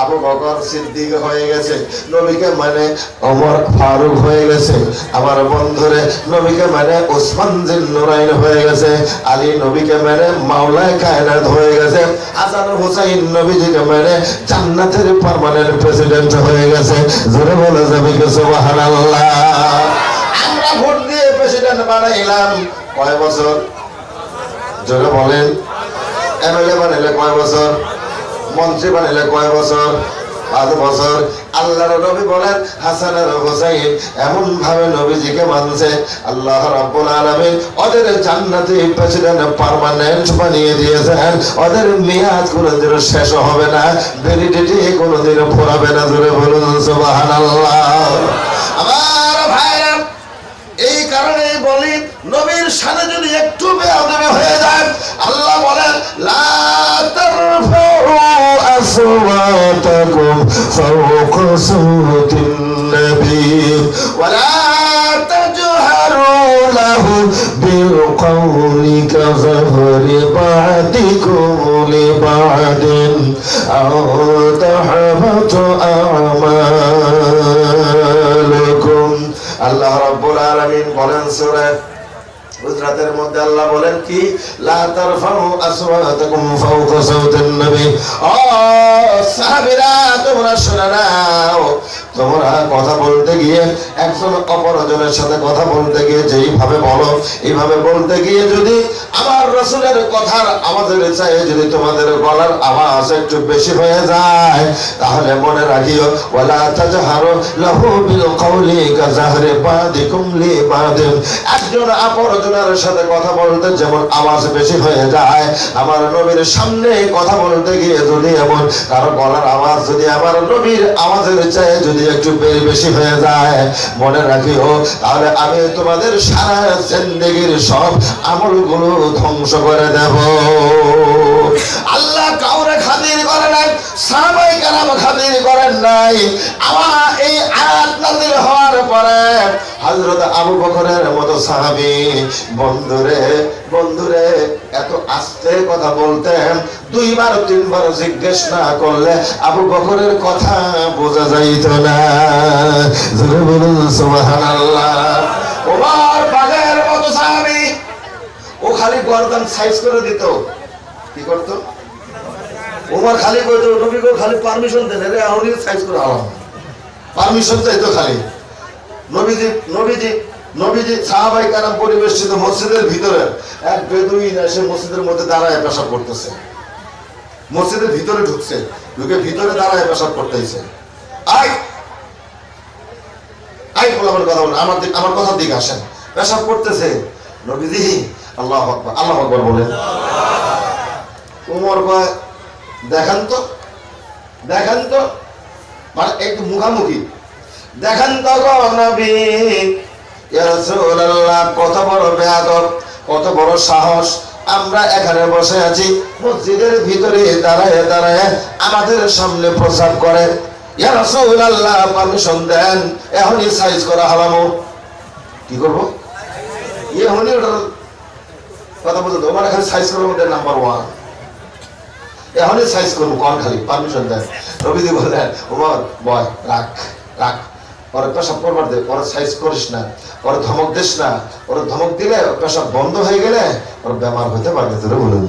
আবু বকর সিদ্দিক হয়ে গেছে। নবীকে মানে ওমর ফারুক হয়ে গেছে। আমার বন্ধুরে নবীকে মানে ওসমান জিন নুরাইন হয়ে গেছে। আলী নবীকে মানে মাওলায় কায়নাত হয়ে গেছে। হাসান হুসাইন নবীজিকে মানে জান্নাতের পার্মানেন্ট প্রেসিডেন্ট হয়ে গেছে। জোরে বলে যাবে কি সুবহানাল্লাহ? আমরা ভোট দিয়ে প্রেসিডেন্ট বানাইলাম। কয় বছর? জোরে বলেন। এমএলএ বানাইলে কয় বছর? মন্ত্রী বানাইলে কয় বছর? পাঁচ বছর। আল্লাহর নবী বলেন হাসানের হোসাইন এমন ভাবে নবীজিকে মানছে, আল্লাহ রাব্বুল আলামিন ওদের জান্নাতে প্রেসিডেন্ট পার্মানেন্ট বানিয়ে দিয়েছেন। ওদের মেয়াদ কোনোদিন শেষ হবে না ভ্যালিডিটি কোনোদিন ফুরাবে না, জোরে বলুন সুবহানাল্লাহ। আমার ভাইরা আসওয়াতাকুম ফাওকা সাওতিন নবী ওয়ালা তাজহারু লাহু বিল কওলি কাযহরি বা'দিকুম লিবা'দিন আও তাহবাতু আমালুকুম আল্লাহ রাব্বুল আলামিন বলেন সূরা গুজরাতের মধ্যে আল্লাহ বলেন কি? লা তারফাউ আসওয়াতাকুম ফাওকা সাওতিন নবী। ও সাহাবীরা, তোমরা শুনে নাও তোমরা কথা বলতে গিয়ে একজন অপরজনের সাথে কথা বলতে গিয়ে যেইভাবে বলো, এইভাবে বলতে গিয়ে যদি আমার রসুলের কথার আমাদের চাই যদি তোমাদের গলার আওয়াজ একটু বেশি হয়ে যায়, তাহলে মনে রাখিও, ওয়ালা তাজহারু লাহু বিল কওলি কাজাহরি বাদিকুম লি বাদিন। একজন অপরজনের সাথে কথা বলতে যেমন আওয়াজ বেশি হয়ে যায়, আমার নবীর সামনে কথা বলতে গিয়ে যদি এমন কারও গলার আওয়াজ, যদি আমার নবীর আওয়াজের চাই যদি একটু বেশি হয়ে যায়, মনে রাখিও, তাহলে আমি তোমাদের সারা জিন্দেগির সব আমলগুলো ধ্বংস করে দেব। আল্লাহ কাউরে নাই নাই। এই আবু বকরের মতো বন্ধুরে বন্ধুরে, এত কথা বলতেন, দুইবার তিনবার জিজ্ঞেস না করলে আবু বকরের কথা বোঝা যাইত না। বাগের মতো ও খালি গর্দান সাইজ করে দিত। কি করতো? ওমর খালি কইতো নবীকে খালি পারমিশন দেন রে আউনি সাইজ করে আলাম পারমিশন চাই তো খালি। নবীজি নবীজি নবীজি সাহাবাই কারাম পরিবেষ্টিত মসজিদের ভিতরে এক বেদুইন এসে মসজিদের মধ্যে দাঁড়ায় পেশাব করতেছে। মসজিদের ভিতরে ঢুকছে, ঢুকে ভিতরে দাঁড়ায় পেশাব করতেছে। আই আই বলে আমার কথা আমার আমার কথার দিকে আসেন। পেশাব করতেছে। নবীজি, আল্লাহ আকবার আল্লাহ আকবার বলেন। উমর কয় দেখান তো দেখান তো মানে একটু মুখামুখি। দেখান তো নবী কত বড় বেয়াদব, কত বড় সাহস। আমরা এখানে বসে আছি, মসজিদের ভিতরে দাঁড়ায় দাঁড়ায় আমাদের সামনে প্রসাব করে। ইয়া রাসূলুল্লাহ পারমিশন দেন, এখনই সাইজ করা হালামো কি করব? এখনই ওটার কথা বলতে তোমার এখানে সাইজ করার মধ্যে নাম্বার ওয়ান এখনই সাইজ করব কন খালি পারমিশন দেন রবিদি বললেন উমর বয়, রাখ রাখ। ওরা পেশাব করবার দে ওরা সাইজ করিস না ওরা ধমক দিস না ওরা ধমক দিলে পেশাব বন্ধ হয়ে গেলে ওর বেমার হতে পারে, তোরে বলুন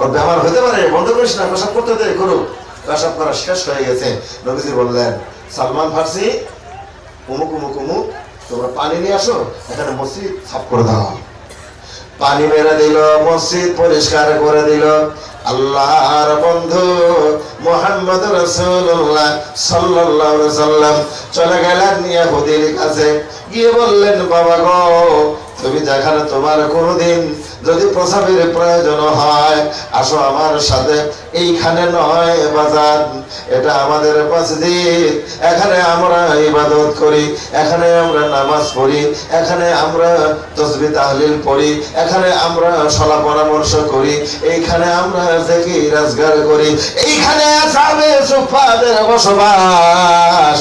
ওর বেমার হতে পারে, বন্ধ করিস না, পেশাব করতে দে, করুক। পেশাব করা শেষ হয়ে গেছে। নবীজি বললেন, সালমান ফার্সি উমুক উমুক উমুক তোমরা পানি নিয়ে আসো, এখানে মসজিদ সাফ করে দাও। পানি মেরে দিল, মসজিদ পরিষ্কার করে দিল। আল্লাহর বন্ধু মোহাম্মদ রসুল্লাহ সাল্লাহ সাল্লাম চলে গেলেন ইয়াহুদির কাছে। গিয়ে বললেন, বাবা গো, তুমি যেখানে তোমার কোনোদিন যদি প্রসাবের প্রয়োজন হয়, আসো আমার সাথে। এইখানে নয় বাজার এটা আমাদের মসজিদ। এখানে আমরা ইবাদত করি, এখানে আমরা নামাজ পড়ি, এখানে আমরা তসবি তাহলিল পড়ি, এখানে আমরা সলা পরামর্শ করি, এইখানে আমরা দেখি রাজগার করি। এইখানে সুফাদের বসবাস।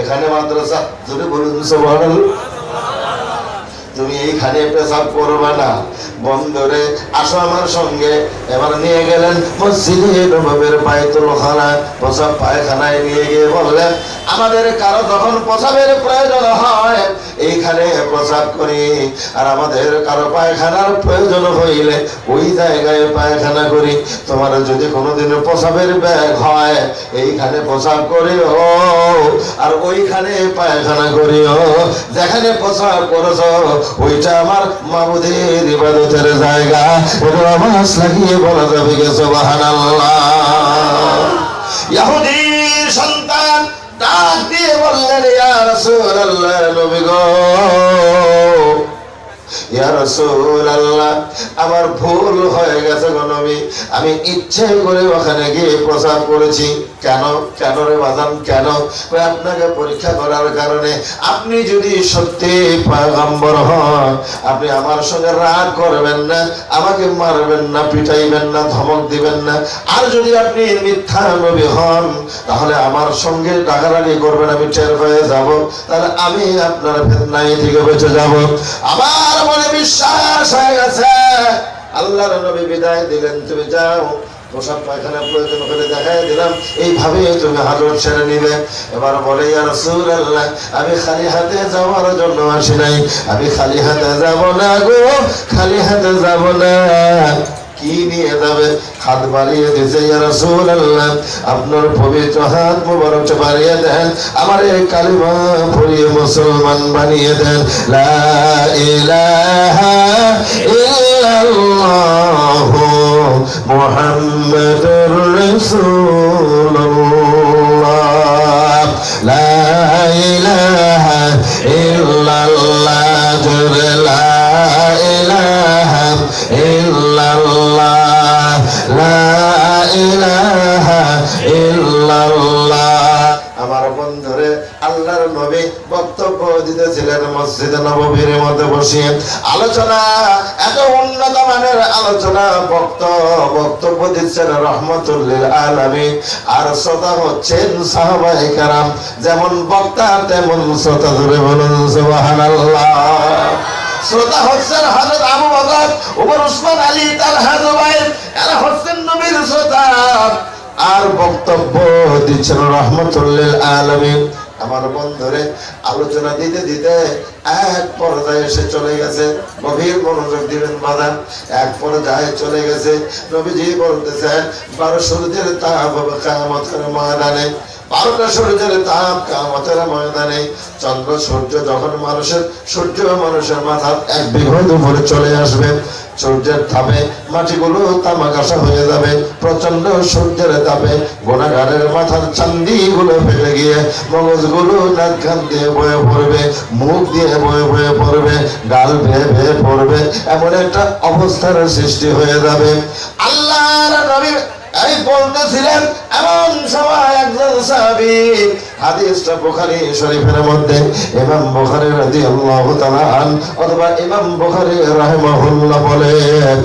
এখানে মাদ্রাসা যদি বলুন, সুবহানাল্লাহ। তুমি এইখানে পেশাব করবে না। বন্ধুরে আসো আমার সঙ্গে। এবার নিয়ে গেলেন মসজিদে নবীর পায়তুল খানা প্রসাব পায়খানায় নিয়ে গিয়ে বললেন, আমাদের কারও যখন প্রসাবের প্রয়োজন হয়, এইখানে প্রসাব করি। আর আমাদের কারও পায়খানার প্রয়োজন হইলে ওই জায়গায় পায়খানা করি। তোমার যদি কোনোদিন প্রসাবের ব্যাগ হয়, এইখানে প্রসাব করিও। আর ওইখানে পায়খানা করিও। যেখানে প্রসাব করেছ ওইটা আমার মাবুদের ইবাদতের জায়গা। এটা আওয়াজ লাগিয়ে বলা যাবে গে, সুবহানাল্লাহ। ইহুদির সন্তান ডাক দিয়ে বললেন, ইয়া রাসূলুল্লাহ, নবী গো। আমার ভুল হয়ে গেছে আমি ইচ্ছে করে ওখানে গিয়ে প্রচার করেছি। আর যদি আপনি মিথ্যা নবী হন, তাহলে আমার সঙ্গে ডাকাডাকি করবেন, আমি টের হয়ে যাব। তাহলে আমি আপনার ফেতনাই থেকে বেঁচে যাব। আমার মনে বিশ্বাস হয়ে গেছে। আল্লাহর নবী বিদায় দিলেন, তুমি যাও। পোশাক পায়খানা প্রয়োজন হলে দেখাই দিলাম। এইভাবে তুমি হাজর ছেড়ে নিবে এবার বলে রাসূলুল্লাহ, আমি খালি হাতে যাওয়ার জন্য আসি নাই। আমি খালি হাতে যাব না গো, খালি হাতে যাব না। কি নিয়ে হাত বাড়িয়ে ইয়া রাসূলুল্লাহ, আপনার পবিত্র হাত মুবারক বাড়িয়ে দেন। আমার এই কালিমা পড়িয়ে মুসলমান বানিয়ে দেন। লা মুহাম্মাদুর রাসূলুল্লাহ লা ইলাহা ইল্লাল্লাহ জোরে লা ইলাহা ইল্লাল্লাহ লা ইলাহা ইল্লাল্লাহ আমার বন্ধুরে, আল্লাহর নবী বক্তব্য দিতেছিলেন মসজিদে নববীর মধ্যে বসিয়ে আলোচনা, এত উন্নত মানের আলোচনা, বক্ত, বক্তব্য দিচ্ছেন রহমতুল্লিল আলামিন। আর শ্রোতা হচ্ছেন সাহাবায়ে কেরাম, যেমন বক্তা, তেমন শ্রোতা ধরে বলুন, সুবহানাল্লাহ। শ্রোতা হচ্ছেন হযরত আবু বকর, ওমর উসমান আলী তালহা জুবাইর এরা হচ্ছেন নবীর শ্রোতা। আর বক্তব্য দিচ্ছেন রহমতুল্লিল আলামিন। আমার বন্ধুরে আলোচনা দিতে দিতে এক পর্যায়ে এসে চলে গেছে। গভীর মনোযোগ দিবেন বাদান এক পর্যায়ে চলে গেছে। নবীজি বলতেছেন, বারো সূর্যের তাপ হবে কায়ামতের ময়দানে। বারোটা সূর্যের তাপ কামতের ময়দানে। চন্দ্র সূর্য যখন মানুষের, সূর্য মানুষের মাথার এক বিঘত উপরে চলে আসবে সূর্যের তাপে মাটিগুলো তামাকাশা হয়ে যাবে প্রচণ্ড সূর্যের তাপে গোনাগারের মাথার চান্দি গুলো ফেলে গিয়ে মগজগুলো নাক কান দিয়ে বয়ে পড়বে, মুখ দিয়ে বয়ে বয়ে পড়বে ডাল ভেয়ে ভেয়ে পড়বে, এমন একটা অবস্থার সৃষ্টি হয়ে যাবে। আল্লাহ নবী এই বলতেছিলেন, এমন সবাই একজন সাহাবি হাদিসটা বুখারী শরীফের মধ্যে ইমাম বুখারী রাদিয়াল্লাহু তাআলা অথবা ইমাম বুখারী রাহিমাহুল্লাহ বলেন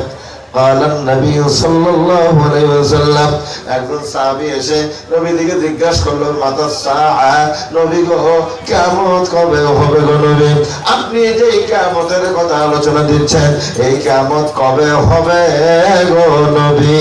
قال النبي صلى الله عليه وسلم একজন সাহাবী এসে নবী দিকে জিজ্ঞাসা করলো মাতা সাআ নবী গো কিয়ামত কবে হবে গো নবী আপনি যে এই কিয়ামতের কথা আলোচনা দিচ্ছেন এই কিয়ামত কবে হবে গো নবী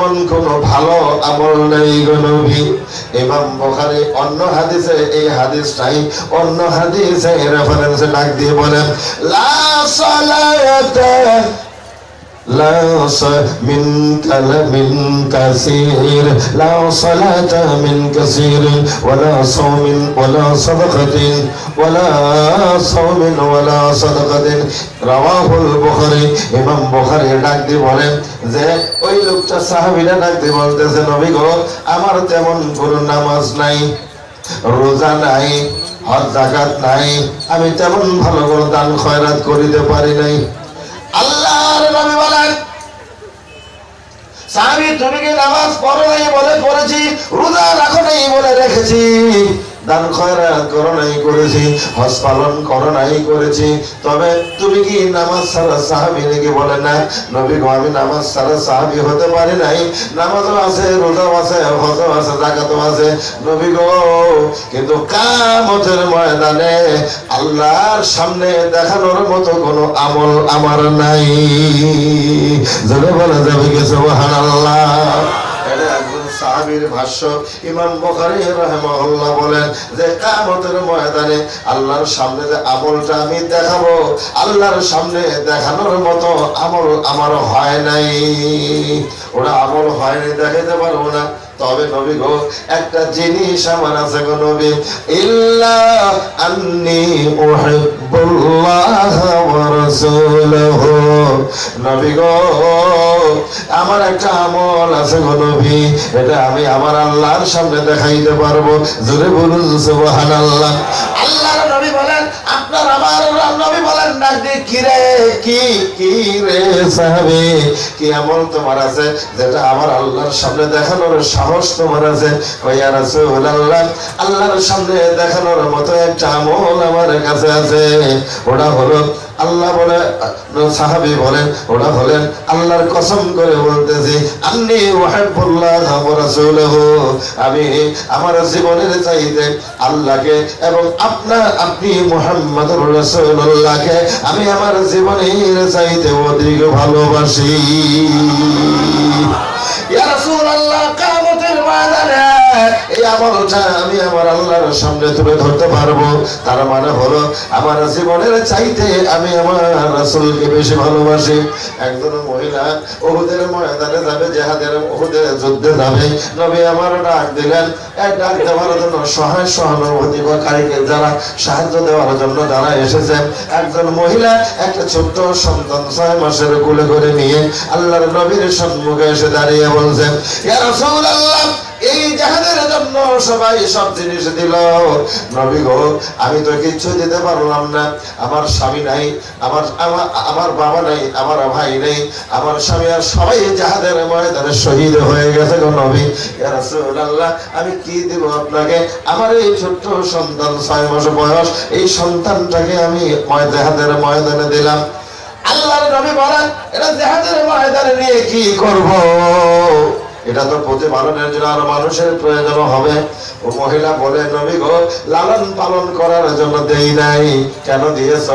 কোন কোনো ভালো আমল নেই গো নবী। ইমাম বুখারী অন্য হাদিসে, এই হাদিসটাই অন্য হাদিসে রেফারেন্সে ডাক দিয়ে বলেন, লা সালাতা لا ص- من كلام كثير لا صلاة من كثير ولا صوم ولا صدقة ولا صوم ولا صدقة رواه البخاري ইমাম বুখারী ডাক দিয়ে বলেন যে ওই লোকটা সাহাবীরা ডাক দিয়ে বলতেছে নবী গো আমার তেমন কোনো নামাজ নাই রোজা নাই হজ জাকাত নাই আমি তেমন ভালো কোনো দান খয়রাত করিতে পারি নাই সাহাবী তুমি কি নামাজ পড়ো নাই বলে পড়েছি রোজা রাখো নাই বলে রেখেছি। দান খয়রাত করো নাই করেছি, হজ পালন করো নাই করেছি। তবে তুমি কি নামাজ ছাড়া সাহাবি নাকি বলে না নবী গো, আমি নামাজ ছাড়া সাহাবি হতে পারি নাই। নামাজও আছে, রোজাও আছে, হজও আছে, জাকাতও আছে। নবী গো, কিন্তু কামতের ময়দানে আল্লাহর সামনে দেখানোর মতো কোনো আমল আমার নাই। জোরে বলা যাবে কি সুবহানাল্লাহ? সাহাবীর ভাষ্য ইমাম বখারি রহমাহুল্লাহ বলেন যে কামতের ময়দানে আল্লাহর সামনে যে আমলটা আমি দেখাবো, আল্লাহর সামনে দেখানোর মতো আমল আমার হয় নাই। ওরা আমল হয়নি দেখাতে পারব না। তবে নবী গো, একটা জিনিস আমার আছে গো নবী। ইল্লা আন্নি উহিব্বুল্লাহ ওয়া রাসূলুহু। নবী গো, আমার একটা আমল আছে গো নবী, এটা আমি আমার আল্লাহর সামনে দেখাইতে পারব। জোরে বলুন সুবহানাল্লাহ। আল্লাহর নবী বলেন, আপনার আমার নবী বলেন ডাক কি কি রে কি আমল তোমার আছে? যেটা আমার আল্লাহর সামনে দেখানোর সাহস তোমার আছে। কইয়া রাসূলুল্লাহ, আল্লাহর সামনে দেখানোর মতো একটা আমল আমার কাছে আছে। ওটা হলো আল্লাহ বলে সাহাবি বলেন ওরা হলেন আল্লাহর কসম করে বলতেছি রাসূলুহু। আমি আমার জীবনের চাইতে আল্লাহকে এবং আপনার আপনি মোহাম্মদ রসুল্লাহকে আমি আমার জীবনের চাইতে অধিক ভালোবাসি। এই আমলটা আমি আমার আল্লাহর সামনে তুলে ধরতে পারব। তার মানে হলো, আমার জীবনের চাইতে আমি আমার রাসূলকে বেশি ভালোবাসি। একজন মহিলা ওহুদের ময়দানে যাবে ওহুদের যুদ্ধে যাবে। নবী আমার ডাক দিলেন এক ডাক দেওয়ার জন্য সহায় সহানুভূতি বা যারা সাহায্য দেওয়ার জন্য যারা এসেছেন একজন মহিলা একটা ছোট্ট সন্তান ছয় মাসের কোলে করে নিয়ে আল্লাহর নবীর সম্মুখে এসে দাঁড়িয়ে বলছেন এই জাহাজের জন্য সবাই সব জিনিস দিল। নবী গো, আমি তো কিচ্ছু দিতে পারলাম না। আমার স্বামী নাই, আমার আমার বাবা নাই, আমার ভাই নেই, আমার স্বামী আর সবাই জাহাজের ময়দানে শহীদ হয়ে গেছে গো নবী। আমি কি দেব আপনাকে? আমার এই ছোট্ট সন্তান ছয় মাস বয়স, এই সন্তানটাকে আমি ময়, জাহাজের ময়দানে দিলাম। আল্লাহর নবী বলেন এটা জাহাজের ময়দানে নিয়ে কি করব? এটা তো প্রতিপালনের জন্য আরও মানুষের প্রয়োজন হবে। ও মহিলা বলে, নবী গো, লালন পালন করার জন্য দেই নাই। কেন দিয়েছ?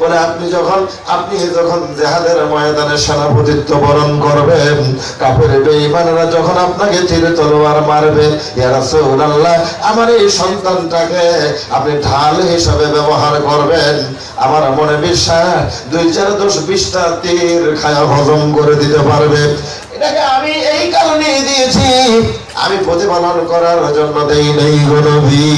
বলে, আপনি যখন আপনি যখন জেহাদের ময়দানে সেনাপতিত্ব বরণ করবেন কাপড়ে বেঈমানেরা যখন আপনাকে তীরে তলোয়ার মারবে, ইয়া রাসূলুল্লাহ, আমার এই সন্তানটাকে আপনি ঢাল হিসাবে ব্যবহার করবেন। আমার মনে বিশ্বাস, দুই চার দশ বিশটা তীর খায়া হজম করে দিতে পারবে। আমি এই কারণে দিয়েছি। আমি প্রতিপালন করার জন্য দেই নাই গরবী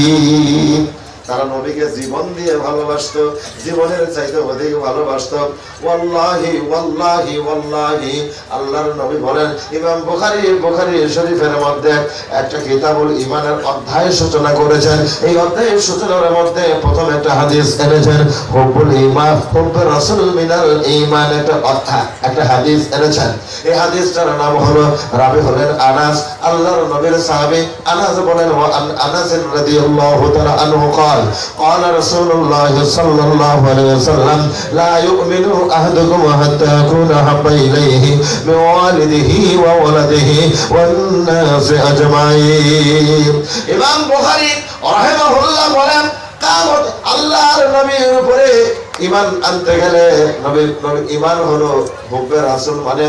তারা নবীকে জীবন দিয়ে ভালোবাসতো, জীবনের চাইতে অধিক ভালোবাসতো। ওয়াল্লাহি ওয়াল্লাহি ওয়াল্লাহি। আল্লাহর নবী বলেন, ইমাম বুখারী বুখারী শরীফের মধ্যে একটা কিতাবুল ইমানের অধ্যায় সূচনা করেছেন। এই অধ্যায়ের সূচনার মধ্যে প্রথম একটা হাদিস এনেছেন, হুব্বুল ইমান হুব্বু রাসূল মিনাল ঈমান একটা অধ্যায়, একটা হাদিস এনেছেন। এই হাদিসটার নাম হলো রাবি হলেন আনাস। আল্লাহর নবীর সাহাবী আনাস বলেন আনাস রাদিয়াল্লাহু তাআলা আনহু قال قال رسول الله صلى الله عليه وسلم لا يؤمن أحدكم حتى أكون أحب إليه من والده وولده والناس أجمعين ইমাম বুখারী রাহিমাহুল্লাহ বলেন কামত আল্লাহর নবীর উপরে ঈমান আনতে গেলে নবীর নবীর ঈমান হলো হুব্বে রাসূল মানে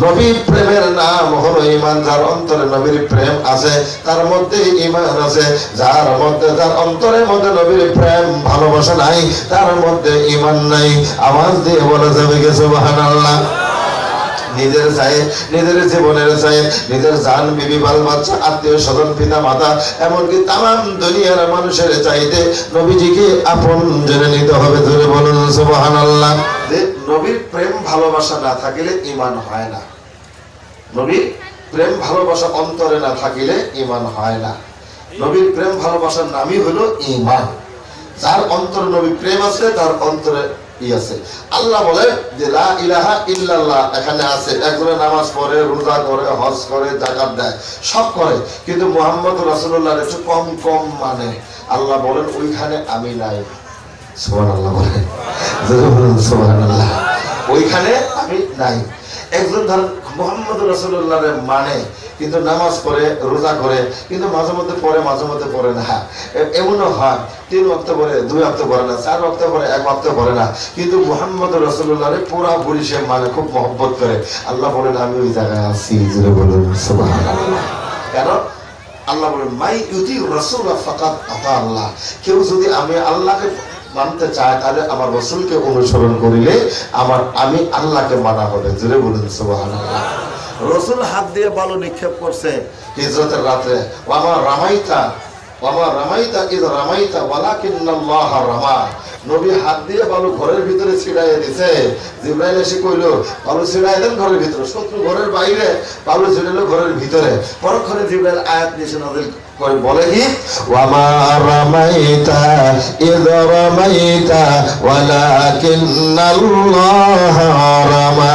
নবীর প্রেমের নাম হলো ইমান যার অন্তরে নবীর প্রেম আছে, তার মধ্যে ইমান আছে। যার মধ্যে, যার অন্তরের মধ্যে নবীর প্রেম ভালোবাসা নাই, তার মধ্যে ইমান নাই। আওয়াজ দিয়ে বলা যাবে কে সুবহানাল্লাহ? নিজের চাই, নিজের জীবনের চাই, নিজের জান, বিবি, বাল, বাচ্চা, আত্মীয় স্বজন, পিতা, মাতা, এমনকি তাম দুনিয়ার মানুষের চাইতে নবীজিকে আপন জেনে নিতে হবে। ধরে বলুন, সুবহানাল্লাহ। যে নবীর প্রেম ভালোবাসা না থাকিলে ইমান হয় না। নবীর প্রেম ভালোবাসা অন্তরে না থাকিলে ইমান হয় না। নবীর প্রেম ভালোবাসার নামই হলো ইমান যার অন্তর নবী প্রেম আছে, তার অন্তরে আল্লাহ বলে যে, লা ইলাহা ইল্লাল্লাহ এখানে আছে। একজনে নামাজ পড়ে, রোজা করে, হজ করে জাকাত দেয়, সব করে। কিন্তু মোহাম্মদ রাসূলুল্লাহ একটু কম কম মানে। আল্লাহ বলেন, ওইখানে আমি নাই। সুবহানাল্লাহ বলেন জোরে বলুন, সুবহানাল্লাহ। ওইখানে আমি নাই। একজন ধরেন, মোহাম্মদ রসুল্লাহ মানে কিন্তু নামাজ পড়ে, রোজা করে, কিন্তু মাঝে মধ্যে পড়ে, মাঝে মধ্যে পড়ে না। এ- এমনও হয়, তিন অক্ত পরে দুই অক্ত পড়ে না, চার অক্ত পরে এক অক্ত পড়ে না। কিন্তু মোহাম্মদ রসুল্লাহ পুরাপুরি সে মানে খুব মহব্বত করে। আল্লাহ বলেন, আমি ওই জায়গায় আছি। বলুন কেন আল্লাহ বলেন, মাই ইউতি রসুল আল্লাহ। কেউ যদি আমি আল্লাহকে মানতে চায়, তাহলে আমার রসুলকে অনুসরণ করিলে আমার, আমি আল্লাহকে মানা হবে। জুড়ে বলুন, সুবহানাল্লাহ। রসুল হাত দিয়ে বালু নিক্ষেপ করছে। হিজরতের রাতে আমার রামাইতা আমার রামাইতা কি রামাইতা ওয়ালা কিন্নাল্লাহ রামা। নবী হাত দিয়ে বালু ঘরের ভিতরে ছিড়াইয়ে দিছে। জিব্রাইল এসে কইলো বালু ছিড়াই দেন ঘরের ভিতরে শত্রু ঘরের বাইরে বালু ছিড়াইলো ঘরের ভিতরে। পরক্ষণে জিব্রাইল আয়াত নিয়েছে নাজিল করে বলে কি? ওয়ামা রামাইতা ইদ রামাইতা ওয়ালাকিন্নাল্লাহ রামা।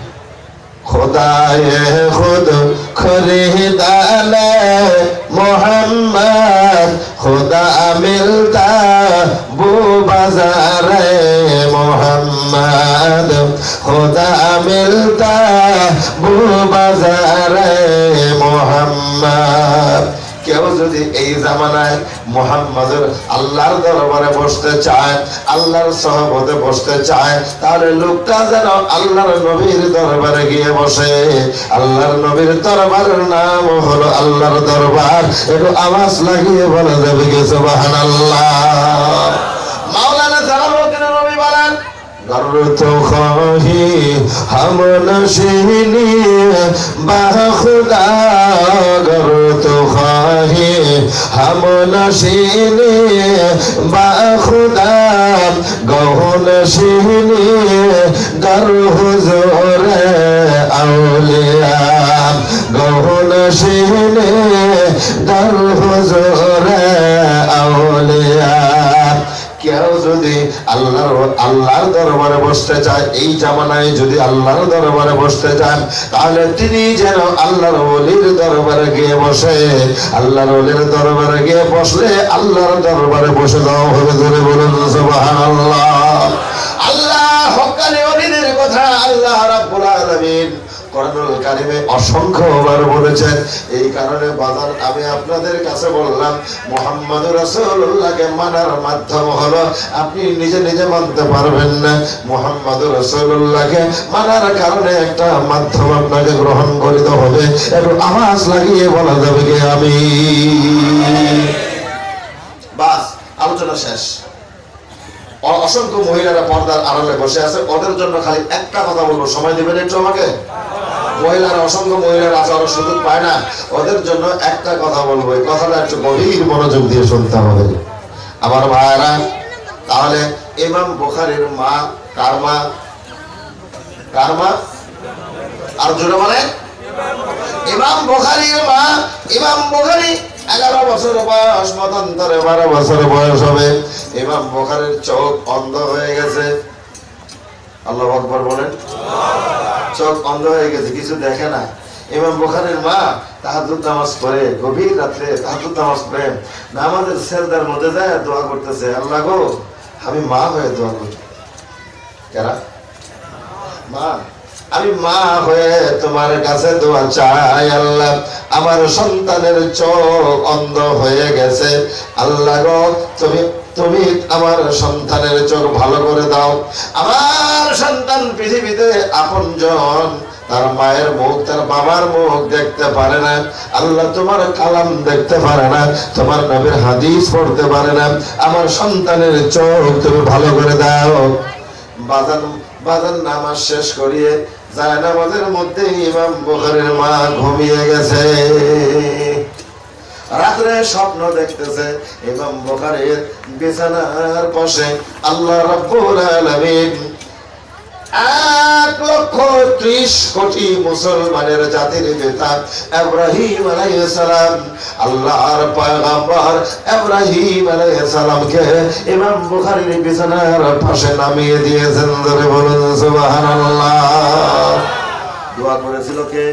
খোদায় খুদ খরিদালে মোহাম্মদ খোদা মিলতা বু বাজারে মোহাম্মদ খোদা মিলতা বু বাজারে মোহাম্মদ। কেউ যদি এই জামানায় মোহাম্মদের আল্লাহর দরবারে বসতে চায়, আল্লাহর সহবতে বসতে চায়, তাহলে লোকটা যেন আল্লাহর নবীর দরবারে গিয়ে বসে। আল্লাহর নবীর দরবারের নাম হলো আল্লাহর দরবার। একটু আওয়াজ লাগিয়ে বলা যাবে গেছে বাহান আল্লাহ तो खी हम नशीनी बा আমল শিনি বা খুদা গহন শিনি দর হুজুরে আউলিয়া। গহন শিনি দর হুজুর আল্লাহর দরবারে বসতে চায়, এই জামানায় যদি আল্লাহর দরবারে বসতে চান, তাহলে তিনি যেন আল্লাহর অলির দরবারে গিয়ে বসে। আল্লাহর অলির দরবারে গিয়ে বসলে আল্লাহর দরবারে বসে দেওয়া হবে ধরে বলুন আল্লাহ আল্লাহ হকালে অলিদের কথা আল্লাহ রাব্বুল আলামিন অসংখ্যবার বলেছেন। এই কারণে বাজার, আমি আপনাদের কাছে বললাম, মোহাম্মদ রসুল্লাহকে মানার মাধ্যম হলো আপনি নিজে নিজে মানতে পারবেন না। মানার কারণে একটা মাধ্যম আপনাকে গ্রহণ করিতে হবে। একটু আওয়াজ লাগিয়ে বলা যাবে কি? আমি বাস, আলোচনা শেষ। অসংখ্য মহিলারা পর্দার আড়ালে বসে আছে। ওদের জন্য খালি একটা কথা বলব। সময় দেবেন একটু আমাকে? মহিলারা অসংখ্য মহিলারা আছে, ওরা সুযোগ পায় না। ওদের জন্য একটা কথা বলব কথাটা একটু গভীর মনোযোগ দিয়ে শুনতে হবে। আমার ভাইয়েরা, তাহলে ইমাম বুখারীর মা, কার মা? কার মা? আর জোরে বলে ইমাম বুখারীর মা, ইমাম বুখারী এগারো বছর বয়স, মতান্তরে বারো বছর বয়স হবে। ইমাম বুখারীর চোখ অন্ধ হয়ে গেছে। আল্লাহ বলেন। চোখ অন্ধ হয়ে গেছে, কিছু দেখে না। ইমাম বুখারীর মা তাহাজুদ নামাজ পড়ে, গভীর রাত্রে তাহাজুদ নামাজ পড়ে। নামাজের সেজদার মধ্যে যায় দোয়া করতেছে, আল্লাহ গো, আমি মা হয়ে দোয়া করি। কেরা? মা? আমি মা হয়ে তোমার কাছে দোয়া চাই, আল্লাহ। আমার সন্তানের চোখ অন্ধ হয়ে গেছে। আল্লাহ গো, তুমি তুমি আমার সন্তানের চোখ ভালো করে দাও। আমার সন্তান পৃথিবীতে আপনজন, তার মায়ের মুখ, তার বাবার মুখ দেখতে পারে না। আল্লাহ তোমার কালাম দেখতে পারে না, তোমার নবীর হাদিস পড়তে পারে না। আমার সন্তানের চোখ তুমি ভালো করে দাও। বাজান বাজান নামাজ শেষ করিয়ে যায়, নামাজের মধ্যে ইমাম বুখারীর মা ঘুমিয়ে গেছে। রাত্রে স্বপ্ন দেখতেছে ইমাম বুখারীর বিছানার পাশে। আল্লাহ রাব্বুল আলামিন এক লক্ষ ত্রিশ কোটি মুসলমানের জাতির পিতা ইব্রাহিম আলাইহিসসালাম আল্লাহর পয়গম্বর ইব্রাহিম আলাইহিসসালামকে ইমাম বুখারীর বিছানার পাশে নামিয়ে দিয়েছেন ধরে বলুন সুবহানাল্লাহ। দোয়া করেছিল কে?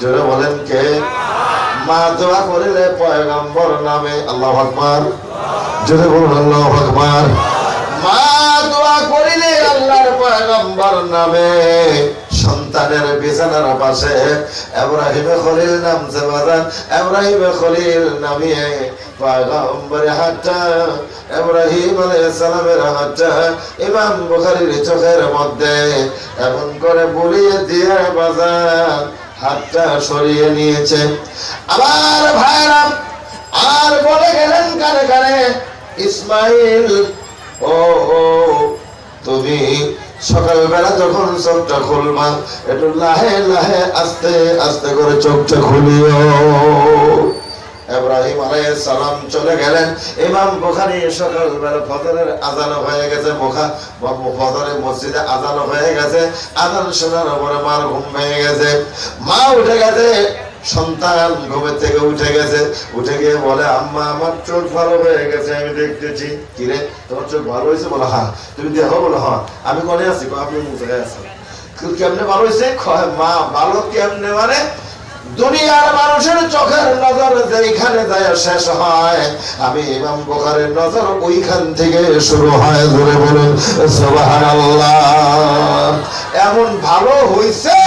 জোরে বলেন কে? মা দোয়া করিলে পয়গম্বর নামে আল্লাহ আকবার। জোরে মা দোয়া করিলে আল্লাহর নামে সন্তানের বিছানার পাশে এব্রাহিমে খলিল নামছে বাজান, এব্রাহিমে খলিল নামিয়ে পয়গম্বরে হাতটা, এব্রাহিম আলাইহিস সালামের হাতটা ইমাম বুখারীর চোখের মধ্যে এমন করে বুলিয়ে দিয়ে বাজান। হাতটা সরিয়ে নিয়েছে। আবার ভাইরা, আর বলে গেলেন কানে কানে, ইসমাইল, ও ও, তুমি সকালবেলা যখন চোখটা খুলবা, একটু লাহে লাহে আস্তে আস্তে করে চোখটা খুলিও। ইব্রাহিম আলাইহিস সালাম চলে গেলেন। ইমাম বুখারী সকালবেলা ফজরের আজান হয়ে গেছে, মুখা ফজরের মসজিদে আজান হয়ে গেছে। আজান শোনার পরে মার ঘুম ভেঙে গেছে। মা উঠে গেছে, সন্তান ঘুমের থেকে উঠে গেছে। উঠে গিয়ে বলে, আম্মা, আমার চোখ ভালো হয়ে গেছে, আমি দেখতেছি। কিরে তোমার চোখ ভালো হয়েছে? বলো হ্যাঁ। তুমি দেখো বলো হ্যাঁ। আমি কনে আছি? আপনি মুখ আছেন? কেমনে ভালো হয়েছে? মা, ভালো কেমনে মানে দুনিয়ার মানুষের চোখের নজর যেখানে যায় শেষ হয়। আমি ইমাম বুখারের নজর ওইখান থেকে শুরু হয় ধরে বলুন, সুবহানাল্লাহ। এমন ভালো হইছে,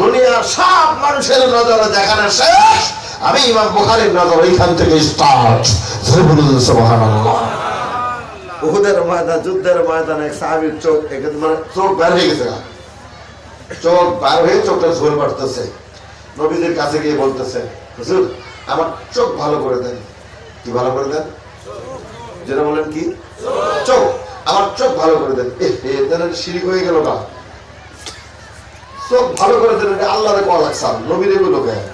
দুনিয়ার সব মানুষের নজর যেখানে শেষ, আমি ইমাম বুখারীর নজর ওইখান থেকে স্টার্ট ধরে বলুন, সুবহানাল্লাহ। উহুদের ময়দান, যুদ্ধের ময়দানে, এক সাহাবীর চোখ এখানে মানে চোখ বের হয়ে গেছে চোখ বার হয়ে চোখটা ঝোল পাড়তেছে নবীদের কাছে গিয়ে বলতেছে, হুজুর, আমার চোখ ভালো করে দেন। কি ভালো করে দেন? যেটা বলেন কি? চোখ, আমার চোখ ভালো করে দেন। এদের শিরিক হয়ে গেল না? চোখ ভালো করে দেন, এটা আল্লাহরে কল লাগছাম নবীর এগুলো কেন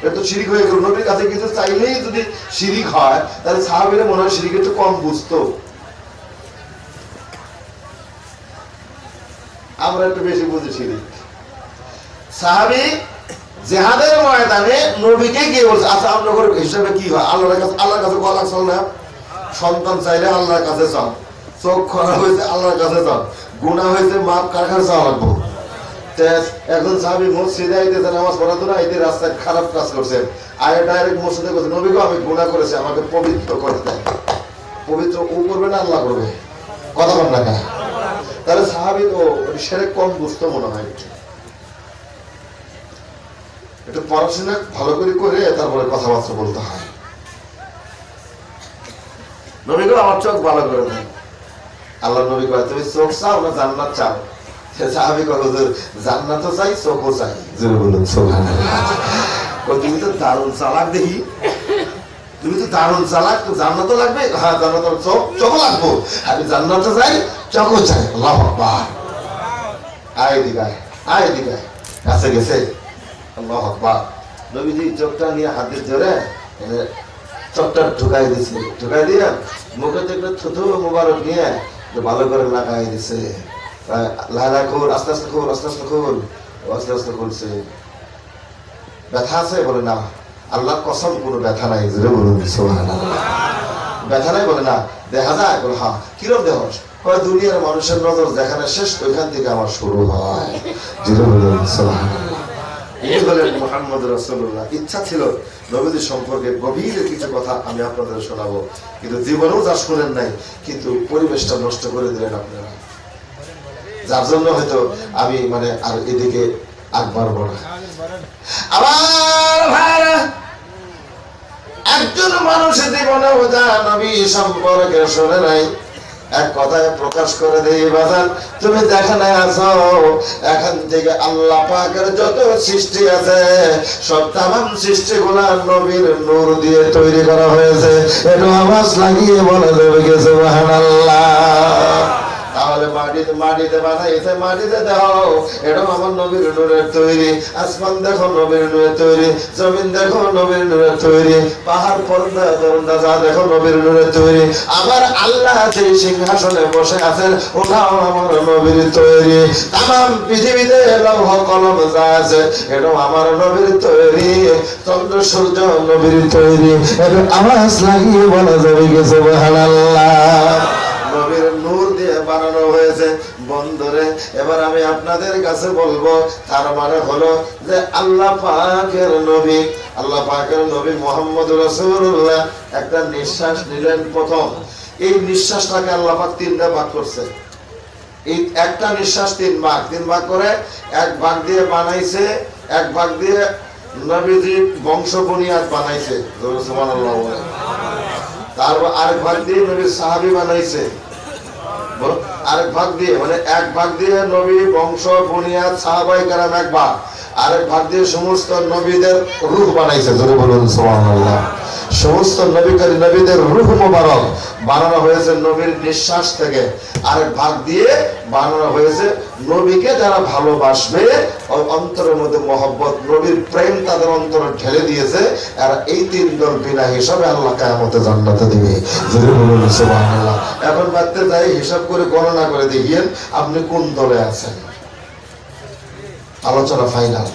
এটা তো শিরিক হয়ে গেল, নবীর কাছে কিছু চাইলেই যদি শিরিক হয়, তাহলে সাহাবিরা মনে হয় শিরিক একটু কম বুঝতো। আমরা একটু বেশি বুঝি শিরিক। সাহাবি জেহাদের ময়দানে নবীকে গিয়ে বলছে আচ্ছা আপনার হিসাবে কি হয়? আল্লাহর কাছে আল্লাহর কাছে গলা চল না? সন্তান চাইলে আল্লাহর কাছে চাও চোখ খরা হয়েছে, আল্লাহর কাছে চাও গুণা হয়েছে, মাপ কার কাছে চাওয়া লাগবো এখন সাহাবি মসজিদে আইতেছে, নামাজ পড়াতো না আইতে রাস্তায় খারাপ কাজ করছে। আয় ডাইরেক্ট মসজিদে করছে নবীকে আমি গুণা করেছি, আমাকে পবিত্র করে দেয় পবিত্র ও করবে না, আল্লাহ করবে? কথা বল না তাহলে সাহাবি তো সেরে কম বুঝতে মনে হয়। একটু পড়াশোনা ভালো করে করে তারপরে কথাবার্তা বলতে হয়। আমার চোখ ভালো করে আল্লাহ নবী কয়, তুমি চোখ চাও না জান্নাত চাও? চাই, চোখও চাই। তুমি তো দারুণ চালাক দেখি। তুমি তো দারুণ চালাক, তো জান্নাতও লাগবে? হ্যাঁ জান্নাত চোখ লাগবো। আমি জান্নাতও চাই, চোখও চাই। আল্লাহ আয় দিগায় আয় দিগায় কাছে গেছে। আল্লাহ আকবার। নবীজি চোখটা নিয়ে জোরে এনে চোখটা ঢুকাই দিছে। ঢুকাই দিয়ে মুখে থুথু মুবারক নিয়ে ভালো করে লাগাই দিছে। আস্তে আস্তে আস্তে আস্তে আস্তে আস্তে খুলছে ব্যথা আছে বলে না। আল্লাহর কসম, কোনো ব্যথা নাই, জোরে বলুন ব্যথা নাই বলে না। দেখা যায়, বলে হ্যাঁ কিরম দেহ? দুনিয়ার মানুষের নজর যেখানে শেষ, ওইখান থেকে আমার শুরু হয়। জোরে বলুন ইনি হলেন মোহাম্মদ রসুল্লাহ ইচ্ছা ছিল নবীদের সম্পর্কে গভীর কিছু কথা আমি আপনাদের শোনাবো। কিন্তু জীবনেও যা শুনেন নাই, কিন্তু পরিবেশটা নষ্ট করে দিলেন আপনারা। যার জন্য হয়তো আমি মানে আর এদিকে আগ বাড়বো না। একজন মানুষ জীবনে নবী সম্পর্কে শোনে নাই এক কথায় প্রকাশ করে দেই বাজান তুমি যেখানে আছো এখান থেকে আল্লাহ পাকের যত সৃষ্টি আছে, সব তামান সৃষ্টি গুলা নবীর নূর দিয়ে তৈরি করা হয়েছে। এটা আওয়াজ লাগিয়ে বলে দেবে মহান সুবহানাল্লাহ? তাহলে মাটিতে মাটিতে বানাইছে, মাটিতে দাও। এটাও আমার নবীর নূরের তৈরি। আসমান দেখো নবীর নূরের তৈরি, জমিন দেখো নবীর নূরের তৈরি, পাহাড়, পর্দা দরদা যা দেখো নবীর নূরের তৈরি। আবার আল্লাহ যে সিংহাসনে বসে আছেন, ওটাও আমার নবীর তৈরি। তাম পৃথিবীতে লৌহ, কলম যা আছে, এটাও আমার নবীর তৈরি। চন্দ্র, সূর্য নবীর তৈরি। একটু আওয়াজ লাগিয়ে বলা যাবে গেছে আল্লাহ নবীর নূর দিয়ে বানানো হয়েছে। বন্দরে এবার আমি আপনাদের কাছে বলব, তার মানে হলো যে আল্লাহ পাকের নবী, আল্লাহ পাকের নবী মোহাম্মদ রসুল্লাহ একটা নিঃশ্বাস নিলেন প্রথম। এই নিঃশ্বাসটাকে আল্লাহ পাক তিনটা ভাগ করছে। এই একটা নিঃশ্বাস তিন ভাগ। তিন ভাগ করে এক ভাগ দিয়ে বানাইছে, এক ভাগ দিয়ে নবীজি বংশ বুনিয়াদ বানাইছে। ভাগ দিয়ে নবী সাহাবি বানাইছে। আরেক ভাগ দিয়ে মানে এক ভাগ দিয়ে নবী, বংশ, বুনিয়াদ, সাহাবাই এক ভাগ। ভাগ দিয়ে সমস্ত নবীদের রূপ বানাইছে ধরে বলুন, সুবহানাল্লাহ। সমস্ত নবীকারী নবীদের রূহ মোবারক বানানো হয়েছে নবীর নিঃশ্বাস থেকে। আরেক ভাগ দিয়ে বানানো হয়েছে নবীকে যারা ভালোবাসবে অন্তরের মধ্যে মহব্বত, নবীর প্রেম তাদের অন্তরে ঢেলে দিয়েছে। আর এই তিন দল বিনা হিসাবে আল্লাহ কায়ামতে জান্নাতে দিবে। এখন বাড়তে যাই, হিসাব করে গণনা করে দেখিয়েন আপনি কোন দলে আছেন? আলোচনা ফাইনাল